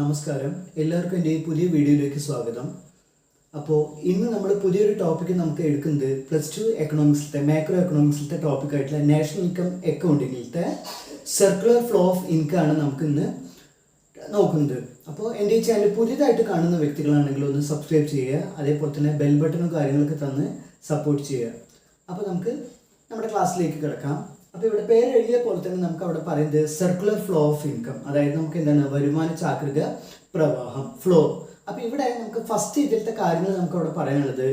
നമസ്കാരം. എല്ലാവർക്കും എന്റെ ഈ പുതിയ വീഡിയോയിലേക്ക് സ്വാഗതം. അപ്പോൾ ഇന്ന് നമ്മൾ പുതിയൊരു ടോപ്പിക്ക് നമുക്ക് എടുക്കുന്നത് പ്ലസ് ടു എക്കണോമിക്സിലത്തെ മാക്രോ എക്കണോമിക്സിലത്തെ ടോപ്പിക്കായിട്ടുള്ള നാഷണൽ ഇൻകം അക്കൗണ്ടിങ്ങിലത്തെ സർക്കുലർ ഫ്ലോ ഓഫ് ഇൻകം ആണ് നമുക്ക് ഇന്ന് നോക്കുന്നത്. അപ്പോൾ എന്റെ ഈ ചാനൽ പുതിയതായിട്ട് കാണുന്ന വ്യക്തികളാണെങ്കിൽ ഒന്ന് സബ്സ്ക്രൈബ് ചെയ്യുക അതേപോലെ തന്നെ ബെൽ ബട്ടണും കാര്യങ്ങളൊക്കെ തന്ന് സപ്പോർട്ട് ചെയ്യുക. അപ്പോൾ നമുക്ക് നമ്മുടെ ക്ലാസ്സിലേക്ക് കിടക്കാം. അപ്പോൾ ഇവിടെ പേര് എഴുതിയ പോലെ തന്നെ നമുക്ക് അവിടെ പറയുന്നത് സർക്കുലർ ഫ്ലോ ഓഫ് ഇൻകം അതായത് നമുക്ക് എന്താണ് വരുമാന ചാക്രിക പ്രവാഹം ഫ്ലോ അപ്പോൾ ഇവിടെ നമുക്ക് ഫസ്റ്റ് ഇതിലത്തെ കാര്യങ്ങൾ നമുക്ക് അവിടെ പറയാനുള്ളത്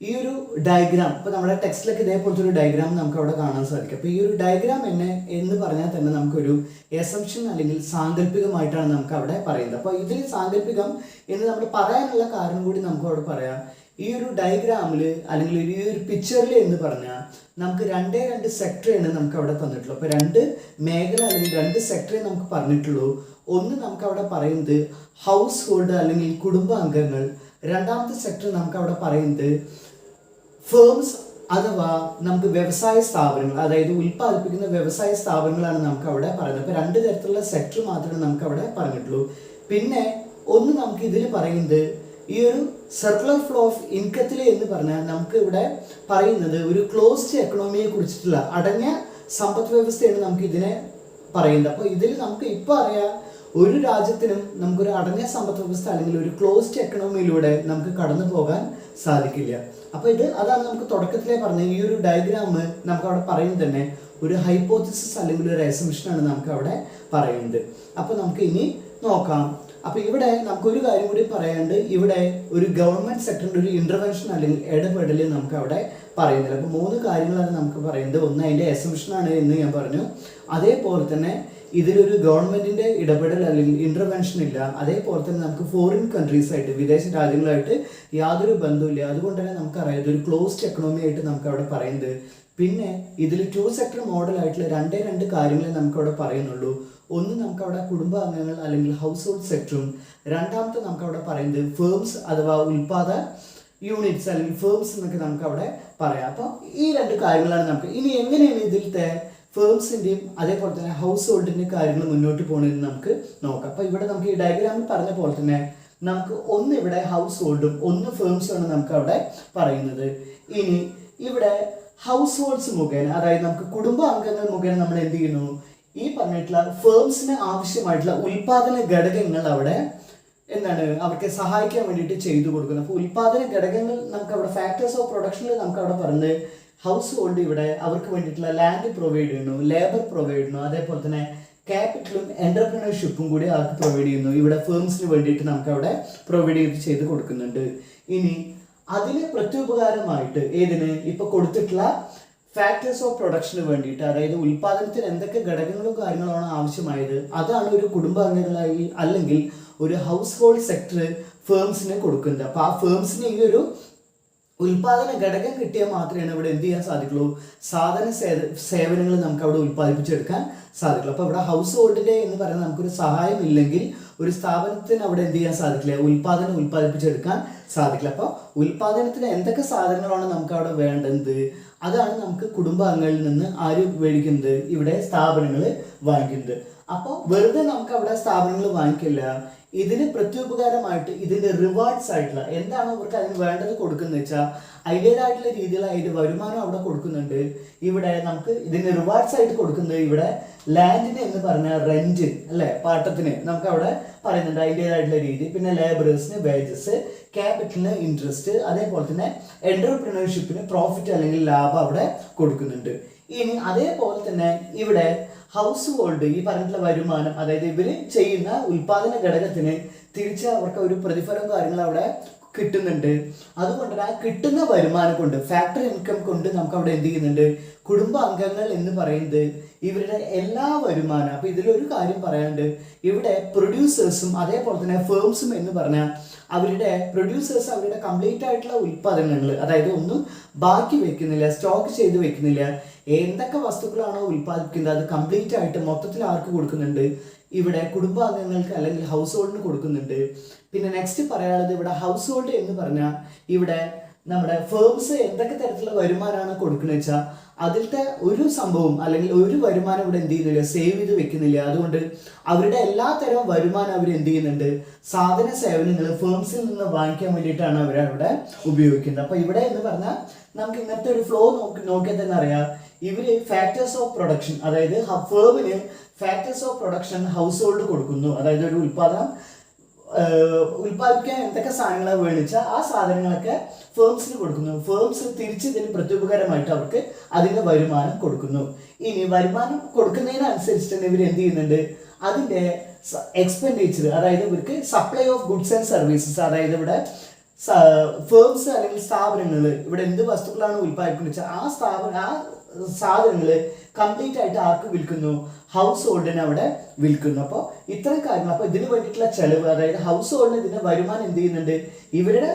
ഈ ഒരു ഡയഗ്രാം ഇപ്പോൾ നമ്മുടെ ടെക്സ്റ്റിലൊക്കെ ഇതേപോലത്തെ ഒരു ഡയഗ്രാം നമുക്ക് അവിടെ കാണാൻ സാധിക്കും. അപ്പോൾ ഈ ഒരു ഡയഗ്രാം എന്നെ എന്ന് പറഞ്ഞാൽ തന്നെ നമുക്കൊരു എസംഷൻ അല്ലെങ്കിൽ സാങ്കല്പികമായിട്ടാണ് നമുക്ക് അവിടെ പറയുന്നത്. അപ്പോൾ ഇതിൽ സാങ്കല്പികം എന്ന് നമ്മൾ പറയാനുള്ള കാരണം കൂടി നമുക്ക് അവിടെ പറയാം. ഈ ഒരു ഡയഗ്രാമിൽ അല്ലെങ്കിൽ ഈ ഒരു പിക്ചറിൽ എന്ന് പറഞ്ഞാൽ നമുക്ക് രണ്ടേ രണ്ട് സെക്ടറാണ് നമുക്ക് അവിടെ തന്നിട്ടുള്ളൂ അപ്പോൾ രണ്ട് മേഖല അല്ലെങ്കിൽ രണ്ട് സെക്ടറേ നമുക്ക് പറഞ്ഞിട്ടുള്ളൂ. ഒന്ന് നമുക്ക് അവിടെ പറയുന്നത് ഹൗസ് ഹോൾഡ് അല്ലെങ്കിൽ കുടുംബാംഗങ്ങൾ. രണ്ടാമത്തെ സെക്ടർ നമുക്ക് അവിടെ പറയുന്നത് ഫേംസ് അഥവാ നമുക്ക് വ്യവസായ സ്ഥാപനങ്ങൾ അതായത് ഉൽപ്പാദിപ്പിക്കുന്ന വ്യവസായ സ്ഥാപനങ്ങളാണ് നമുക്ക് അവിടെ പറയുന്നത്. അപ്പോൾ രണ്ട് തരത്തിലുള്ള സെക്ടർ മാത്രമേ നമുക്ക് അവിടെ പറഞ്ഞിട്ടുള്ളൂ. പിന്നെ ഒന്ന് നമുക്ക് ഇതിൽ പറയുന്നത് ഈ ഒരു സർക്കുലർ ഫ്ലോ ഓഫ് ഇൻകത്തിൽ എന്ന് പറഞ്ഞാൽ നമുക്ക് ഇവിടെ പറയുന്നത് ഒരു ക്ലോസ്ഡ് എക്കണോമിയെ കുറിച്ചിട്ടുള്ള അടഞ്ഞ സമ്പദ് വ്യവസ്ഥയാണ് നമുക്ക് ഇതിനെ പറയുന്നത്. അപ്പോൾ ഇതിൽ നമുക്ക് ഇപ്പോൾ അറിയാം ഒരു രാജ്യത്തിനും നമുക്കൊരു അടഞ്ഞ സമ്പദ് വ്യവസ്ഥ അല്ലെങ്കിൽ ഒരു ക്ലോസ്ഡ് എക്കണോമിയിലൂടെ നമുക്ക് കടന്നു പോകാൻ സാധിക്കില്ല. അപ്പോൾ ഇത് അതാണ് നമുക്ക് തുടക്കത്തിലേ പറഞ്ഞ ഈ ഒരു ഡയഗ്രാം നമുക്ക് അവിടെ പറയുന്നത് തന്നെ ഒരു ഹൈപ്പോത്തിസിസ് അല്ലെങ്കിൽ ഒരു അസംഷനാണ് നമുക്ക് അവിടെ പറയുന്നത്. അപ്പോൾ നമുക്ക് ഇനി നോക്കാം. അപ്പോൾ ഇവിടെ നമുക്കൊരു കാര്യം കൂടി പറയാണ്ട് ഇവിടെ ഒരു ഗവൺമെന്റ് സെക്ടറിന്റെ ഒരു ഇന്റർവെൻഷൻ അല്ലെങ്കിൽ ഇടപെടൽ നമുക്ക് അവിടെ പറയുന്നില്ല. അപ്പോൾ മൂന്ന് കാര്യങ്ങളാണ് നമുക്ക് പറയുന്നത്. ഒന്ന് അതിന്റെ എസംഷൻ ആണ് എന്ന് ഞാൻ പറഞ്ഞു. അതേപോലെ തന്നെ ഇതിലൊരു ഗവൺമെന്റിന്റെ ഇടപെടൽ അല്ലെങ്കിൽ ഇന്റർവെൻഷൻ ഇല്ല. അതേപോലെ തന്നെ നമുക്ക് ഫോറിൻ കൺട്രീസ് ആയിട്ട് വിദേശ രാജ്യങ്ങളായിട്ട് യാതൊരു ബന്ധവുമില്ല. അതുകൊണ്ട് തന്നെ നമുക്കറിയാം ഒരു ക്ലോസ്ഡ് എക്കണോമി ആയിട്ട് നമുക്ക് അവിടെ പറയുന്നത്. പിന്നെ ഇതിൽ ടു സെക്ടർ മോഡൽ ആയിട്ടുള്ള രണ്ടേ രണ്ട് കാര്യങ്ങളെ നമുക്ക് അവിടെ പറയുന്നുള്ളൂ. ഒന്ന് നമുക്ക് അവിടെ കുടുംബാംഗങ്ങൾ അല്ലെങ്കിൽ ഹൗസ് ഹോൾഡ് സെക്ടറും രണ്ടാമത്തെ നമുക്ക് അവിടെ പറയുന്നത് ഫേംസ് അഥവാ ഉൽപാദ യൂണിറ്റ്സ് അല്ലെങ്കിൽ ഫേംസ് എന്നൊക്കെ നമുക്ക് അവിടെ പറയാം. അപ്പോൾ ഈ രണ്ട് കാര്യങ്ങളാണ് നമുക്ക് ഇനി എങ്ങനെയാണ് ഇതിലത്തെ ഫേംസിന്റെയും അതേപോലെ തന്നെ ഹൗസ് ഹോൾഡിന്റെ കാര്യങ്ങൾ മുന്നോട്ട് പോകുന്നതെന്ന് നമുക്ക് നോക്കാം. അപ്പോൾ ഇവിടെ നമുക്ക് ഈ ഡയഗ്രാമിൽ പറഞ്ഞ പോലെ തന്നെ നമുക്ക് ഒന്ന് ഇവിടെ ഹൗസ് ഹോൾഡും ഒന്ന് ഫേംസും ആണ് നമുക്ക് അവിടെ പറയുന്നത്. ഇനി ഇവിടെ ഹൗസ് ഹോൾഡ്സ് മുഖേന അതായത് നമുക്ക് കുടുംബ അംഗങ്ങൾ മുഖേന നമ്മൾ എന്ത് ചെയ്യുന്നു? ഈ പറഞ്ഞിട്ടുള്ള ഫേംസിന് ആവശ്യമായിട്ടുള്ള ഉൽപാദന ഘടകങ്ങൾ അവിടെ എന്താണ് അവർക്ക് സഹായിക്കാൻ വേണ്ടിയിട്ട് ചെയ്തു കൊടുക്കുന്നത് അപ്പോൾ ഉൽപാദന ഘടകങ്ങൾ നമുക്ക് അവിടെ ഫാക്ടേഴ്സ് ഓഫ് പ്രൊഡക്ഷനിൽ നമുക്ക് അവിടെ പറഞ്ഞത് ഹൗസ് ഹോൾഡ് ഇവിടെ അവർക്ക് വേണ്ടിയിട്ടുള്ള ലാൻഡ് പ്രൊവൈഡ് ചെയ്യുന്നു ലേബർ പ്രൊവൈഡ് ചെയ്യുന്നു. അതേപോലെ തന്നെ ക്യാപിറ്റലും എന്റർപ്രണർഷിപ്പും കൂടി അവർക്ക് പ്രൊവൈഡ് ചെയ്യുന്നു. ഇവിടെ ഫേംസിന് വേണ്ടിയിട്ട് നമുക്ക് അവിടെ പ്രൊവൈഡ് ചെയ്ത് ചെയ്ത് കൊടുക്കുന്നുണ്ട്. ഇനി അതിന് പ്രത്യുപകാരമായിട്ട് ഏതിന്? ഇപ്പൊ കൊടുത്തിട്ടുള്ള ഫാക്ടേഴ്സ് ഓഫ് പ്രൊഡക്ഷന് വേണ്ടിയിട്ട് അതായത് ഉൽപാദനത്തിന് എന്തൊക്കെ ഘടകങ്ങളും കാര്യങ്ങളാണ് ആവശ്യമായത് അതാണ് ഒരു കുടുംബാംഗങ്ങളായി അല്ലെങ്കിൽ ഒരു ഹൗസ് ഹോൾഡ് സെക്ടർ ഫേംസിന് കൊടുക്കുന്നത്. അപ്പൊ ആ ഫേംസിന് ഈ ഒരു ഉൽപാദന ഘടകം കിട്ടിയാൽ മാത്രമേ ഇവിടെ എന്ത് ചെയ്യാൻ സാധിക്കുള്ളൂ? സാധന സേവനങ്ങൾ നമുക്ക് അവിടെ ഉൽപ്പാദിപ്പിച്ചെടുക്കാൻ സാധിക്കുള്ളൂ. അപ്പോൾ ഇവിടെ ഹൗസ് ഹോൾഡിന്റെ എന്ന് പറയുന്നത് നമുക്കൊരു സഹായം ഇല്ലെങ്കിൽ ഒരു സ്ഥാപനത്തിന് അവിടെ എന്ത് ചെയ്യാൻ സാധിക്കില്ല? ഉൽപാദനം ഉൽപ്പാദിപ്പിച്ചെടുക്കാൻ സാധിക്കില്ല. അപ്പോൾ ഉൽപാദനത്തിന് എന്തൊക്കെ സാധനങ്ങളാണ് നമുക്ക് അവിടെ വേണ്ടത്? അതാണ് നമുക്ക് കുടുംബാംഗങ്ങളിൽ നിന്ന് ആര് മേടിക്കുന്നത്? ഇവിടെ സ്ഥാപനങ്ങൾ വാങ്ങിക്കുന്നത്. അപ്പോൾ വെറുതെ നമുക്ക് അവിടെ സ്ഥാപനങ്ങൾ വാങ്ങിക്കില്ല. ഇതിന് പ്രത്യുപകാരമായിട്ട് ഇതിന്റെ റിവാർഡ്സ് ആയിട്ടുള്ള എന്താണ് അവർക്ക് അതിന് വേണ്ടത് കൊടുക്കുന്നത് വെച്ചാൽ അതിന്റെതായിട്ടുള്ള രീതിയിൽ വരുമാനം അവിടെ കൊടുക്കുന്നുണ്ട്. ഇവിടെ നമുക്ക് ഇതിന് റിവാർഡ്സ് ആയിട്ട് കൊടുക്കുന്നത് ഇവിടെ ലാൻഡിന് എന്ന് പറഞ്ഞ റെന്റ് അല്ലെ പാട്ടത്തിന് നമുക്ക് അവിടെ പറയുന്നുണ്ട് അതിന്റെതായിട്ടുള്ള രീതി. പിന്നെ ലേബറേഴ്സിന് വേജസ് ക്യാപിറ്റലിന് ഇൻട്രസ്റ്റ് അതേപോലെ തന്നെ എന്റർപ്രീനർഷിപ്പിന് പ്രോഫിറ്റ് അല്ലെങ്കിൽ ലാഭം അവിടെ കൊടുക്കുന്നുണ്ട്. ഇനി അതേപോലെ തന്നെ ഇവിടെ ഹൗസ് ഹോൾഡ് ഈ പറഞ്ഞിട്ടുള്ള വരുമാനം അതായത് ഇവർ ചെയ്യുന്ന ഉൽപാദന ഘടകത്തിന് തിരിച്ച് അവർക്ക് ഒരു പ്രതിഫലം കാര്യങ്ങൾ അവിടെ കിട്ടുന്നുണ്ട്. അതുകൊണ്ട് ആ കിട്ടുന്ന വരുമാനം കൊണ്ട് ഫാക്ടറി ഇൻകം കൊണ്ട് നമുക്ക് അവിടെ എന്ത് ചെയ്യുന്നുണ്ട്? കുടുംബ അംഗങ്ങൾ എന്ന് പറയുന്നത് ഇവരുടെ എല്ലാ വരുമാനം. അപ്പൊ ഇതിലൊരു കാര്യം പറയാനുണ്ട്. ഇവിടെ പ്രൊഡ്യൂസേഴ്സും അതേപോലെ തന്നെ ഫേംസും എന്ന് പറഞ്ഞാൽ അവരുടെ പ്രൊഡ്യൂസേഴ്സ് അവരുടെ കംപ്ലീറ്റ് ആയിട്ടുള്ള ഉൽപ്പാദനങ്ങൾ അതായത് ഒന്നും ബാക്കി വെക്കുന്നില്ല സ്റ്റോക്ക് ചെയ്ത് വെക്കുന്നില്ല. എന്തൊക്കെ വസ്തുക്കളാണോ ഉൽപ്പാദിപ്പിക്കുന്നത്? അത് കംപ്ലീറ്റ് ആയിട്ട് മൊത്തത്തിൽ ആർക്ക് കൊടുക്കുന്നുണ്ട്? ഇവിടെ കുടുംബാംഗങ്ങൾക്ക് അല്ലെങ്കിൽ ഹൗസ് ഹോൾഡിന് കൊടുക്കുന്നുണ്ട്. പിന്നെ നെക്സ്റ്റ് പറയാനുള്ളത് ഇവിടെ ഹൗസ് ഹോൾഡ് എന്ന് പറഞ്ഞാൽ ഇവിടെ നമ്മുടെ ഫേംസ് എന്തൊക്കെ തരത്തിലുള്ള വരുമാനമാണ് കൊടുക്കുന്നത് വെച്ചാൽ അതിലത്തെ ഒരു സംഭവം അല്ലെങ്കിൽ ഒരു വരുമാനം ഇവിടെ എന്ത് ചെയ്യുന്നില്ല സേവ് ചെയ്ത് വെക്കുന്നില്ല. അതുകൊണ്ട് അവരുടെ എല്ലാ തരം വരുമാനം അവർ എന്ത് ചെയ്യുന്നുണ്ട്? സാധന സേവനങ്ങൾ ഫേംസിൽ നിന്ന് വാങ്ങിക്കാൻ വേണ്ടിയിട്ടാണ് അവർ അവിടെ ഉപയോഗിക്കുന്നത്. അപ്പോൾ ഇവിടെ എന്ന് പറഞ്ഞാൽ നമുക്ക് ഇങ്ങനത്തെ ഒരു ഫ്ലോ നോക്കി നോക്കിയാൽ തന്നെ അറിയാം. ഇവർ ഫാക്ടേഴ്സ് ഓഫ് പ്രൊഡക്ഷൻ അതായത് ഫേമിന് factors of production household കൊടുക്കുന്നു. അതായത് ഒരു ഉൽപാദനം ഏഹ് ഉൽപ്പാദിപ്പിക്കാൻ എന്തൊക്കെ സാധനങ്ങളെ വേണിച്ചാൽ ആ സാധനങ്ങളൊക്കെ ഫേംസിന് കൊടുക്കുന്നു. ഫേംസ് തിരിച്ച് ഇതിന് പ്രത്യുപകാരമായിട്ട് അവർക്ക് അതിന്റെ വരുമാനം കൊടുക്കുന്നു. ഇനി വരുമാനം കൊടുക്കുന്നതിനനുസരിച്ച് തന്നെ ഇവർ എന്ത് ചെയ്യുന്നുണ്ട്? അതിന്റെ എക്സ്പെൻഡിച്ചർ അതായത് ഇവർക്ക് supply of goods and services അതായത് ഇവിടെ ഫേംസ് അല്ലെങ്കിൽ സ്ഥാപനങ്ങൾ ഇവിടെ എന്ത് വസ്തുക്കളാണ് ഉൽപ്പാദിപ്പിക്കുന്നത് വെച്ചാൽ ആ സ്ഥാപന ആ സാധനങ്ങൾ കംപ്ലീറ്റ് ആയിട്ട് ആർക്ക് വിൽക്കുന്നു? ഹൗസ് ഹോൾഡിന് അവിടെ വിൽക്കുന്നു. അപ്പോൾ ഇത്തരം കാര്യങ്ങൾ അപ്പോൾ ഇതിന് വേണ്ടിയിട്ടുള്ള ചെലവ് അതായത് ഹൗസ് ഹോൾഡിന് ഇതിന്റെ വരുമാനം എന്ത് ചെയ്യുന്നുണ്ട്? ഇവരുടെ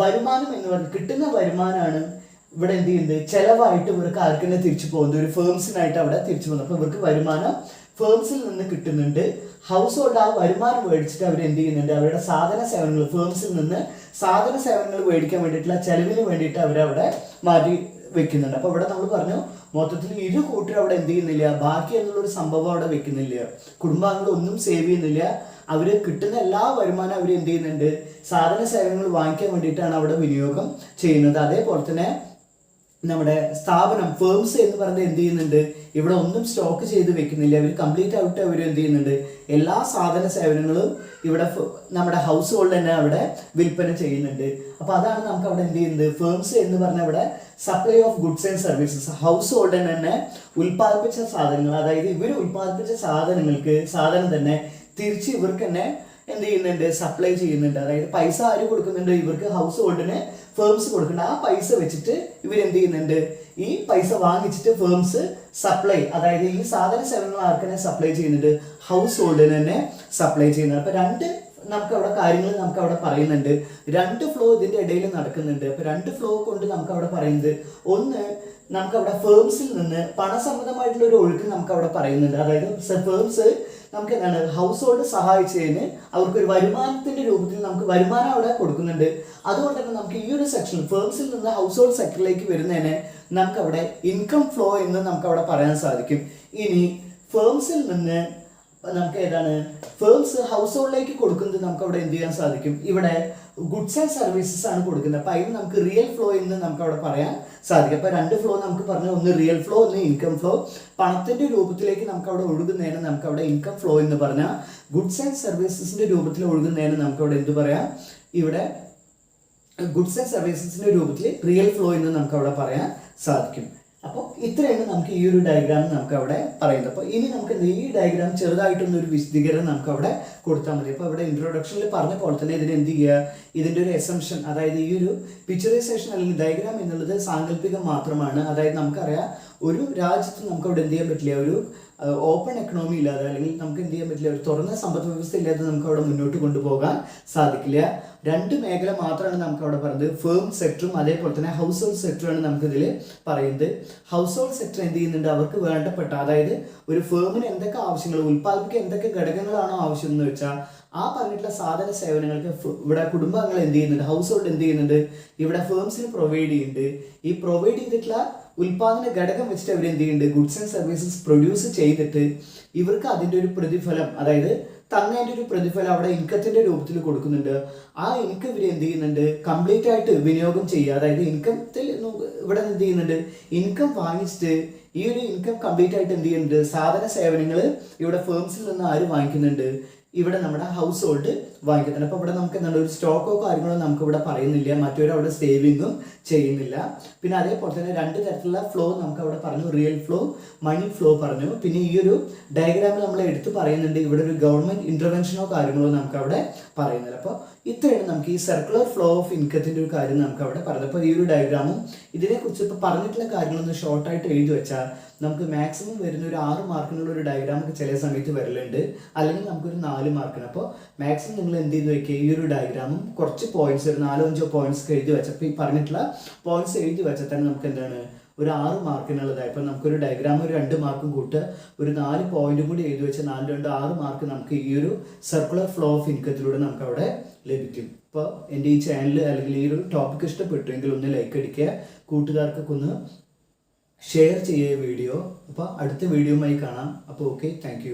വരുമാനം എന്ന് പറഞ്ഞാൽ കിട്ടുന്ന വരുമാനമാണ് ഇവിടെ എന്ത് ചെയ്യുന്നത്? ചെലവായിട്ട് ഇവർക്ക് ആർക്ക് തന്നെ തിരിച്ചു പോകുന്നത്? ഒരു ഫേംസിനായിട്ട് അവിടെ തിരിച്ചു പോകുന്നത്. അപ്പോൾ ഇവർക്ക് വരുമാനം ഫേംസിൽ നിന്ന് കിട്ടുന്നുണ്ട്. ഹൗസ് ഹോൾഡ് ആ വരുമാനം മേടിച്ചിട്ട് അവർ എന്ത് ചെയ്യുന്നുണ്ട്? അവരുടെ സാധന സേവനങ്ങൾ ഫേംസിൽ നിന്ന് സാധന സേവനങ്ങൾ മേടിക്കാൻ വേണ്ടിയിട്ടുള്ള ചെലവിന് വേണ്ടിയിട്ട് അവരവിടെ മാറ്റി വെക്കുന്നുണ്ട്. അപ്പോൾ ഇവിടെ നമ്മൾ പറഞ്ഞു മൊത്തത്തിൽ ഇരു കൂട്ടരും അവിടെ എന്ത് ചെയ്യുന്നില്ല ബാക്കി എന്നുള്ളൊരു സംഭവം അവിടെ വെക്കുന്നില്ല. കുടുംബാംഗങ്ങൾ ഒന്നും സേവ് ചെയ്യുന്നില്ല. അവർ കിട്ടുന്ന എല്ലാ വരുമാനം അവർ എന്ത് ചെയ്യുന്നുണ്ട്? സാധന സേവനങ്ങൾ വാങ്ങിക്കാൻ വേണ്ടിയിട്ടാണ് അവിടെ വിനിയോഗം ചെയ്യുന്നത്. അതേപോലെ തന്നെ നമ്മുടെ സ്ഥാപനം ഫേംസ് എന്ന് പറയുന്നത് എന്ത് ചെയ്യുന്നുണ്ട്? ഇവിടെ ഒന്നും സ്റ്റോക്ക് ചെയ്ത് വെക്കുന്നില്ല. അവർ കംപ്ലീറ്റ് ആയിട്ട് അവർ എന്ത് ചെയ്യുന്നുണ്ട്? എല്ലാ സാധന സേവനങ്ങളും ഇവിടെ നമ്മുടെ ഹൗസ് ഹോൾഡ് തന്നെ അവിടെ വിൽപ്പന ചെയ്യുന്നുണ്ട്. അപ്പൊ അതാണ് നമുക്ക് അവിടെ എന്ത് ചെയ്യുന്നത്? ഫേംസ് എന്ന് പറഞ്ഞ ഇവിടെ supply of goods and services household തന്നെ ഉൽപ്പാദിപ്പിച്ച സാധനങ്ങൾ അതായത് ഇവർ ഉൽപ്പാദിപ്പിച്ച സാധനങ്ങൾക്ക് സാധനം തന്നെ തിരിച്ച് ഇവർക്ക് തന്നെ എന്ത് ചെയ്യുന്നുണ്ട്? സപ്ലൈ ചെയ്യുന്നുണ്ട്. അതായത് പൈസ ആര് കൊടുക്കുന്നുണ്ട്? ഇവർക്ക് ഹൗസ് ഹോൾഡിന് ഫേംസ് കൊടുക്കുന്നുണ്ട് ആ പൈസ വെച്ചിട്ട് ഇവർ എന്ത് ചെയ്യുന്നുണ്ട്? ഈ പൈസ വാങ്ങിച്ചിട്ട് ഫേംസ് സപ്ലൈ അതായത് ഈ സാധന സേവനങ്ങൾ ആർക്ക് തന്നെ സപ്ലൈ ചെയ്യുന്നുണ്ട്? ഹൗസ് ഹോൾഡിന് തന്നെ സപ്ലൈ ചെയ്യുന്നുണ്ട്. അപ്പൊ രണ്ട് നമുക്ക് അവിടെ കാര്യങ്ങൾ നമുക്ക് അവിടെ പറയുന്നുണ്ട്. രണ്ട് ഫ്ലോ ഇതിന്റെ ഇടയിൽ നടക്കുന്നുണ്ട്. അപ്പൊ രണ്ട് ഫ്ലോ കൊണ്ട് നമുക്ക് അവിടെ പറയുന്നത്. ഒന്ന് നമുക്ക് അവിടെ ഫേംസിൽ നിന്ന് പണസംബന്ധമായിട്ടുള്ള ഒരു ഒഴുക്ക് നമുക്ക് അവിടെ പറയുന്നുണ്ട്. അതായത് ഫേംസ് നമുക്ക് എന്താണ് ഹൗസ് ഹോൾഡ് സഹായിച്ചതിന് അവർക്ക് ഒരു വരുമാനത്തിന്റെ രൂപത്തിൽ നമുക്ക് വരുമാനം അവിടെ കൊടുക്കുന്നുണ്ട്. അതുകൊണ്ട് തന്നെ നമുക്ക് ഈ ഒരു സെക്ഷൻ ഫേംസിൽ നിന്ന് ഹൗസ് ഹോൾഡ് സെക്ടറിലേക്ക് വരുന്നതിന് നമുക്ക് അവിടെ ഇൻകം ഫ്ലോ എന്ന് നമുക്ക് അവിടെ പറയാൻ സാധിക്കും. ഇനി ഫേംസിൽ നിന്ന് നമുക്ക് ഏതാണ്? ഫേംസ് ഹൗസ് ഹോൾഡിലേക്ക് കൊടുക്കുന്നത് നമുക്ക് അവിടെ എന്ത് ചെയ്യാൻ സാധിക്കും? ഇവിടെ ഗുഡ്സ് ആൻഡ് സർവീസസ് ആണ് കൊടുക്കുന്നത്. അപ്പൊ അതിന് നമുക്ക് റിയൽ ഫ്ലോ എന്ന് നമുക്ക് അവിടെ പറയാൻ സാധിക്കും. അപ്പോൾ രണ്ട് ഫ്ലോ നമുക്ക് പറഞ്ഞ ഒന്ന് റിയൽ ഫ്ലോ ഒന്ന് ഇൻകം ഫ്ലോ പണത്തിന്റെ രൂപത്തിലേക്ക് നമുക്ക് അവിടെ ഒഴുകുന്നതിന് നമുക്ക് അവിടെ ഇൻകം ഫ്ലോ എന്ന് പറഞ്ഞാൽ ഗുഡ്സ് ആൻഡ് സർവീസസിന്റെ രൂപത്തിൽ ഒഴുകുന്നതിന് നമുക്ക് അവിടെ എന്ത് പറയാം? ഇവിടെ ഗുഡ്സ് ആൻഡ് സർവീസസിന്റെ രൂപത്തിൽ റിയൽ ഫ്ലോ എന്ന് നമുക്ക് അവിടെ പറയാൻ സാധിക്കും. അപ്പോൾ ഇത്രയാണ് നമുക്ക് ഈ ഒരു ഡയഗ്രാം നമുക്ക് അവിടെ പറയുന്നത്. അപ്പോൾ ഇനി നമുക്ക് ഈ ഡയഗ്രാം ചെറുതായിട്ടൊന്നൊരു വിശദീകരണം നമുക്ക് അവിടെ കൊടുത്താൽ മതി. അപ്പോൾ ഇവിടെ ഇൻട്രൊഡക്ഷനിൽ പറഞ്ഞ പോലെ തന്നെ ഇതിന് എന്ത് ചെയ്യുക? ഇതിന്റെ ഒരു എസംഷൻ അതായത് ഈ ഒരു പിക്ചറൈസേഷൻ അല്ലെങ്കിൽ ഡയഗ്രാം എന്നുള്ളത് സാങ്കല്പികം മാത്രമാണ്. അതായത് നമുക്കറിയാം ഒരു രാജ്യത്ത് നമുക്ക് അവിടെ എന്ത് ചെയ്യാൻ പറ്റില്ല? ഒരു ഓപ്പൺ എക്കണോമി ഇല്ലാതെ അല്ലെങ്കിൽ നമുക്ക് എന്ത് ചെയ്യാൻ പറ്റില്ല? ഒരു തുറന്ന സമ്പദ് വ്യവസ്ഥ ഇല്ലാതെ നമുക്ക് അവിടെ മുന്നോട്ട് കൊണ്ടുപോകാൻ സാധിക്കില്ല. രണ്ട് മേഖല മാത്രമാണ് നമുക്ക് അവിടെ പറയുന്നത് ഫേം സെക്ടറും അതേപോലെ തന്നെ ഹൗസ് ഹോൾഡ് സെക്ടറുമാണ് നമുക്കിതിൽ പറയുന്നത്. ഹൗസ് ഹോൾഡ് സെക്ടർ എന്ത് ചെയ്യുന്നുണ്ട്? അവർക്ക് വേണ്ടപ്പെട്ട അതായത് ഒരു ഫേമിന് എന്തൊക്കെ ആവശ്യങ്ങൾ ഉൽപ്പാദിപ്പിക്കാൻ എന്തൊക്കെ ഘടകങ്ങളാണോ ആവശ്യം എന്ന് വെച്ചാൽ ആ പറഞ്ഞിട്ടുള്ള സാധന സേവനങ്ങൾക്ക് ഇവിടെ കുടുംബാംഗങ്ങൾ എന്ത് ചെയ്യുന്നുണ്ട്? ഹൗസ് ഹോൾഡ് എന്ത് ചെയ്യുന്നുണ്ട്? ഇവിടെ ഫേംസിന് പ്രൊവൈഡ് ചെയ്യുന്നുണ്ട്. ഈ പ്രൊവൈഡ് ചെയ്തിട്ടുള്ള ഉൽപാദന ഘടകം വെച്ചിട്ട് അവർ എന്ത് ചെയ്യുന്നുണ്ട്? ഗുഡ്സ് ആൻഡ് സർവീസസ് പ്രൊഡ്യൂസ് ചെയ്തിട്ട് ഇവർക്ക് അതിന്റെ ഒരു പ്രതിഫലം അതായത് തന്നതിന്റെ ഒരു പ്രതിഫലം അവിടെ ഇൻകത്തിന്റെ രൂപത്തിൽ കൊടുക്കുന്നുണ്ട്. ആ ഇൻകം ഇവർ എന്ത് ചെയ്യുന്നുണ്ട്? കംപ്ലീറ്റ് ആയിട്ട് വിനിയോഗം ചെയ്യുക. അതായത് ഇൻകത്തിൽ ഇവിടെ എന്ത് ചെയ്യുന്നുണ്ട്? ഇൻകം വാങ്ങിച്ചിട്ട് ഈ ഒരു ഇൻകം കംപ്ലീറ്റ് ആയിട്ട് എന്ത് ചെയ്യുന്നുണ്ട്? സാധന സേവനങ്ങൾ ഇവിടെ ഫേംസിൽ നിന്ന് ആര് വാങ്ങിക്കുന്നുണ്ട്? ഇവിടെ നമ്മുടെ ഹൗസ് ഹോൾഡ് വാങ്ങിക്കുന്നുണ്ട് അപ്പോൾ ഇവിടെ നമുക്ക് എന്താണ് ഒരു സ്റ്റോക്കോ കാര്യങ്ങളോ നമുക്ക് ഇവിടെ പറയുന്നില്ല. മറ്റൊരു അവിടെ സേവിങ്ങും ചെയ്യുന്നില്ല. പിന്നെ അതേപോലെ തന്നെ രണ്ട് തരത്തിലുള്ള ഫ്ലോ നമുക്ക് അവിടെ പറഞ്ഞു. റിയൽ ഫ്ലോ മണി ഫ്ലോ പറഞ്ഞു. പിന്നെ ഈ ഒരു ഡയഗ്രാമിൽ നമ്മൾ എടുത്ത് പറയുന്നുണ്ട്. ഇവിടെ ഒരു ഗവൺമെന്റ് ഇന്റർവെൻഷനോ കാര്യങ്ങളോ നമുക്ക് അവിടെ പറയുന്നില്ല. അപ്പോൾ ഇത്രയാണ് നമുക്ക് ഈ സർക്കുലർ ഫ്ലോ ഓഫ് ഇൻകത്തിന്റെ ഒരു കാര്യം നമുക്ക് അവിടെ പറഞ്ഞത് അപ്പോൾ ഈ ഒരു ഡയഗ്രാമും ഇതിനെക്കുറിച്ച് ഇപ്പോൾ പറഞ്ഞിട്ടുള്ള കാര്യങ്ങളൊന്ന് ഷോർട്ടായിട്ട് എഴുതി വെച്ചാൽ നമുക്ക് മാക്സിമം വരുന്ന ഒരു ആറ് മാർക്കിനുള്ള ഒരു ഡയഗ്രാം ഒക്കെ ചില സമയത്ത് വരലുണ്ട്. അല്ലെങ്കിൽ നമുക്കൊരു നാല് മാർക്കിന് അപ്പോൾ മാക്സിമം നിങ്ങൾ എന്ത് ചെയ്ത് വെക്കുക ഈ ഒരു ഡയഗ്രാമും കുറച്ച് പോയിന്റ്സ് ഒരു നാലോ അഞ്ചോ പോയിന്റ്സ് എഴുതി വെച്ചപ്പോൾ ഈ പറഞ്ഞിട്ടുള്ള പോയിന്റ്സ് എഴുതി വെച്ചാൽ തന്നെ നമുക്ക് എന്താണ് ഒരു ആറ് മാർക്കിനുള്ളതായി ഇപ്പം നമുക്കൊരു ഡയഗ്രാം ഒരു രണ്ട് മാർക്കും കൂട്ട് ഒരു നാല് പോയിന്റും കൂടി എഴുതി വെച്ച നാല് രണ്ട് ആറ് മാർക്ക് നമുക്ക് ഈ ഒരു സർക്കുലർ ഫ്ലോ ഓഫ് ഇൻകത്തിലൂടെ നമുക്ക് അവിടെ ലഭിക്കും. ഇപ്പോൾ എന്റെ ഈ ചാനൽ അല്ലെങ്കിൽ ഈ ഒരു ടോപ്പിക് ഇഷ്ടപ്പെട്ടുവെങ്കിൽ ഒന്ന് ലൈക്ക് അടിക്കുക. കൂട്ടുകാർക്കൊക്കെ ഒന്ന് ഷെയർ ചെയ്യുക വീഡിയോ അപ്പോൾ അടുത്ത വീഡിയോയുമായി കാണാം. അപ്പോൾ ഓക്കെ താങ്ക്